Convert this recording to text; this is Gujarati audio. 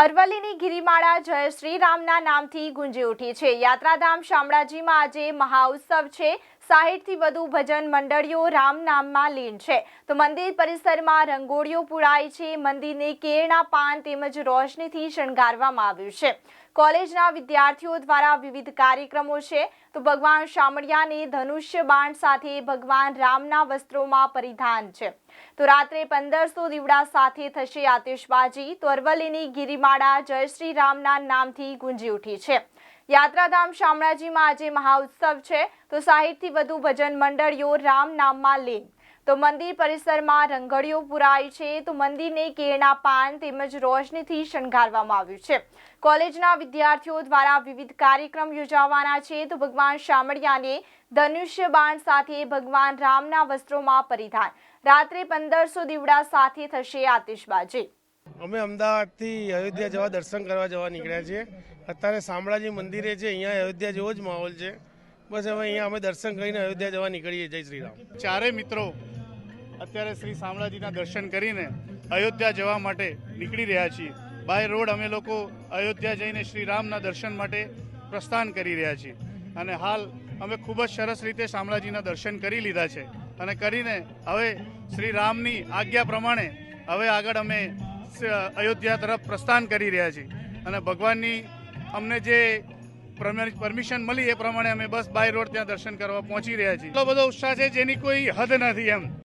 અરવલ્લીની ગિરિમાળા જય શ્રી રામના નામથી ગુંજી ઉઠી છે. યાત્રાધામ શામળાજીમાં આજે મહાઉત્સવ છે. સાહીઠથી વધુ ભજન મંડળીઓ રામ નામમાં લીન છે. તો મંદિર પરિસરમાં રંગોળીઓ પુરાય છે. મંદિરને કેળના પાન તેમજ રોશનીથી શણગારવામાં આવ્યું છે. કોલેજના વિદ્યાર્થીઓ દ્વારા વિવિધ કાર્યક્રમો છે. તો ભગવાન શામળિયાને ધનુષ્ય બાણ સાથે ભગવાન રામના વસ્ત્રોમાં પરિધાન છે. તો રાત્રે પંદરસો દીવડા સાથે થશે આતિશબાજી. તો અરવલ્લીની ગિરિમાળા જય શ્રી રામના નામથી ગુંજી ઉઠી છે. યાત્રાધામ શામળાજીમાં આજે મહાઉત્સવ છે. તો સાહીઠથી વધુ ભજન મંડળીઓ રામ નામમાં લે. તો મંદિર પરિસરમાં રંગળીઓ પુરાય છે. તો મંદિરને કેળના પાન તેમજ રોશનીથી શણગારવામાં આવ્યું છે. કોલેજના વિદ્યાર્થીઓ દ્વારા વિવિધ કાર્યક્રમ યોજાવાના છે. તો ભગવાન શામળિયાને ધનુષ્ય બાણ સાથે ભગવાન રામના વસ્ત્રોમાં પરિધાન. રાત્રે પંદરસો દીવડા સાથે થશે આતિશબાજી. અમે અમદાવાદથી અયોધ્યા જવા દર્શન કરવા જવા નીકળ્યા છીએ. અત્યારે શામળાજી મંદિરે છે, અહીંયા અયોધ્યા જેવો જ માહોલ છે. બસ હવે અહીંયા અમે દર્શન કરીને અયોધ્યા જવા નીકળીએ. જય શ્રી રામ. ચારે મિત્રો અત્યારે શ્રી શામળાજીના દર્શન કરીને અયોધ્યા જવા માટે નીકળી રહ્યા છીએ. બાય રોડ અમે લોકો અયોધ્યા જઈને શ્રી રામના દર્શન માટે પ્રસ્થાન કરી રહ્યા છીએ. અને હાલ અમે ખૂબ જ સરસ રીતે શામળાજીના દર્શન કરી લીધા છે. અને કરીને હવે શ્રી રામની આજ્ઞા પ્રમાણે હવે આગળ અમે અયોધ્યા તરફ પ્રસ્થાન કરી રહ્યા છીએ. અને ભગવાનની અમને જે પરમિશન મળી એ પ્રમાણે અમે બસ બાય રોડ ત્યાં દર્શન કરવા પહોંચી રહ્યા છીએ. એટલો બધો ઉત્સાહ છે જેની કોઈ હદ નથી એમ.